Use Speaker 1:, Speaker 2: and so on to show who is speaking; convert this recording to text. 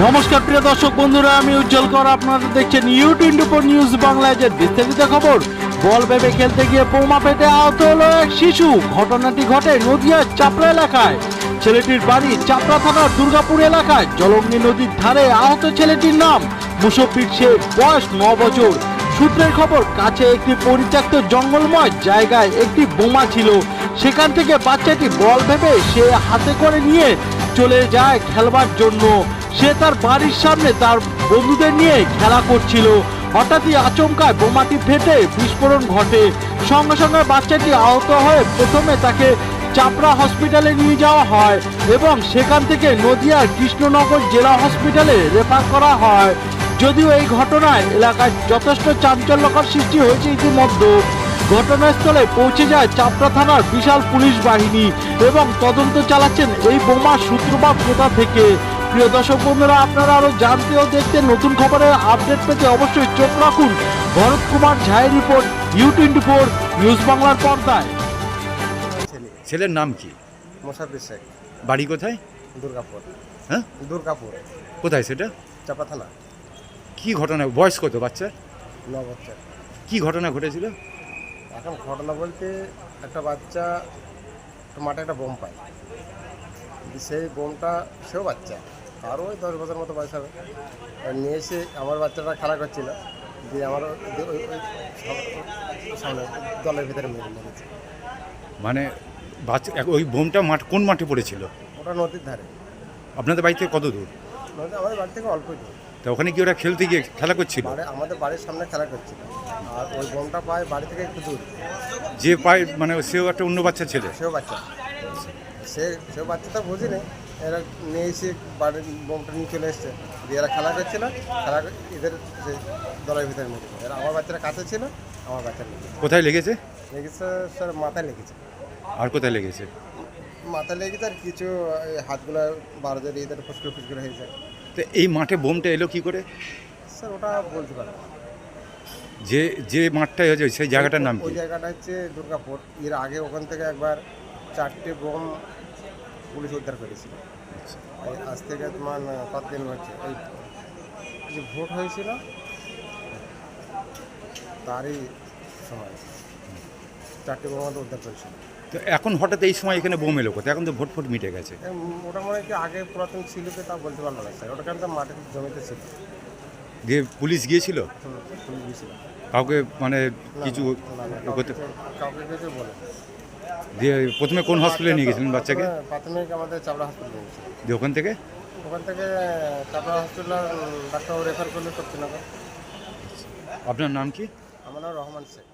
Speaker 1: নমস্কার, প্রিয় দর্শক বন্ধুরা, আমি উজ্জ্বল কর। আপনারা দেখছেন ইউ টোয়েন্টি নিউজ বাংলায় যে বিস্তারিত খবর। বল ভেবে খেলতে গিয়ে বোমা পেটে আহত হলো এক শিশু। ঘটনাটি ঘটে নদিয়ার চাপড়া এলাকায়। ছেলেটির বাড়ি চাপড়া থানার দুর্গাপুর এলাকায়। জলঙ্গি নদীর ধারে আহত ছেলেটির নাম মুসফির শেখ, বয়স ন বছর। সূত্রের খবর, কাছে একটি পরিত্যক্ত জঙ্গলময় জায়গায় একটি বোমা ছিল। সেখান থেকে বাচ্চাটি বল ভেবে সে হাতে করে নিয়ে চলে যায় খেলবার জন্য। সে তার বাড়ির সামনে তার বন্ধুদের নিয়ে খেলা করছিল। হঠাৎই আচমকায় বোমাটি ফেটে বিস্ফোরণ ঘটে। সঙ্গে সঙ্গে বাচ্চাটি আহত হয়ে প্রথমে তাকে চাপড়া হসপিটালে নিয়ে যাওয়া হয় এবং সেখান থেকে নদিয়ার কৃষ্ণনগর জেলা হসপিটালে রেফার করা হয়। যদিও এই ঘটনায় এলাকায় যথেষ্ট চাঞ্চল্যকর সৃষ্টি হয়েছে ইতিমধ্যে। ঘটনাস্থলে পৌঁছে যায় চাপড়া থানার বিশাল পুলিশ বাহিনী এবং তদন্ত চালাচ্ছেন এই বোমার সূত্রপাত কোথা থেকে? প্রিয় দর্শক বন্ধুরা আপনারা আরও জানতে ও দেখতে নতুন খবরের আপডেট পেতে অবশ্যই চোখ রাখুন। Bharat Kumar ঝায়ের report U twenty four news বাংলার পর্দায়।
Speaker 2: ছেলে
Speaker 3: ছেলের নাম কি?
Speaker 2: শেখ।
Speaker 3: বাড়ি কোথায়?
Speaker 2: দুর্গাপুর।
Speaker 3: হ্যাঁ?
Speaker 2: দুর্গাপুর।
Speaker 3: কোথায় সেটা?
Speaker 2: চাপা থানা।
Speaker 3: কি ঘটনা? বয়স কত বাচ্চার?
Speaker 2: ন বছর।
Speaker 3: কি ঘটনা ঘটেছিল?
Speaker 2: এখন ঘটনা বলতে একটা বাচ্চা মাঠে একটা বোম পায়। সেই বোমটা সেও বাচ্চা। আরও ওই দশ বছর মতো বয়স হবে। আর নিয়ে এসে আমার বাচ্চাটা খেলা করছিল। দিয়ে আমার সামনে দলের ভিতরে মেরে মেরেছে
Speaker 3: মানে বাচ্চা ওই বোমটা মাঠ কোন মাঠে পড়েছিল?
Speaker 2: ওটা নদীর ধারে।
Speaker 3: আপনাদের বাড়ি থেকে কত দূর?
Speaker 2: নদী আমাদের বাড়ি থেকে অল্প দূর।
Speaker 3: তা ওখানে কি ওরা খেলতে গিয়ে খেলা করছিল?
Speaker 2: বাড়ি আমাদের বাড়ির সামনে খেলা করছিল। আর ওই বোমটা পায় বাড়ি থেকে একটু দূর।
Speaker 3: যে পায় মানে সেও একটা অন্য বাচ্চা ছেলে।
Speaker 2: সেও বাচ্চা। সে সেও বাচ্চাটা বুঝি নেই এরা নিয়ে এসে বাড়ির বোমটা নিয়ে চলে এসছে। দিয়ে এরা খেলা করছিল। খেলা এদের সে দলের ভিতরে গেছে। এরা আমার বাচ্চারা কাছে ছিল আমার বাচ্চা লেগেছে
Speaker 3: কোথায় লেগেছে?
Speaker 2: লেগেছে স্যার মাথায় লেগেছে।
Speaker 3: আর কোথায় লেগেছে?
Speaker 2: মাথায় লেগে তার কিছু হাতগুলো বারো জোর এদের ফুসকুর হয়ে যায়।
Speaker 3: তো এই মাঠে বোমটা এলো কি করে?
Speaker 2: স্যার ওটা বলতে পারব না।
Speaker 3: যে যে মাঠটাই হয়েছে সেই জায়গাটার নাম
Speaker 2: ওই
Speaker 3: কি
Speaker 2: জায়গাটা হচ্ছে দুর্গাপুর। এর আগে ওখান থেকে একবার চারটে বোম পুলিশ উদ্ধার করেছিল। এই আজ থেকে তোমার আহ, কতদিন হচ্ছে ওই যে ভোট হয়েছিল তারই সময়। চারটে বোম আমাদের উদ্ধার করেছিল
Speaker 3: তো এখন হঠাৎ এই সময় এখানে বোম এলো কোথায়? এখন তো ভোট ফোট মিটে গেছে।
Speaker 2: ওটা মনে হয় কি আগে পুরাতন ছিল কি তা বলতে পারব না স্যার। ওটা কেন মাটির জমিতে ছিল।
Speaker 3: দিয়ে পুলিশ গিয়েছিল?
Speaker 2: হুম, পুলিশ গিয়েছিল।
Speaker 3: কাউকে মানে কিছু
Speaker 2: না, না, কাউকে
Speaker 3: করতে
Speaker 2: কিছু- কাউকে কিছু বলে।
Speaker 3: দিয়ে প্রথমে কোন হসপিটালে নিয়ে গেছিলেন বাচ্চাকে?
Speaker 2: প্রথমে প্রাথমিক আমাদের চাবড়া হসপিটালে নিয়েছিল
Speaker 3: দিয়ে ওখান থেকে?
Speaker 2: ওখান থেকে চাপড়া হসপিটাল ডাক্তার রেফার করলে শক্তিনগর
Speaker 3: আপনার নাম কি?
Speaker 2: আমার নাম রহমান শেখ।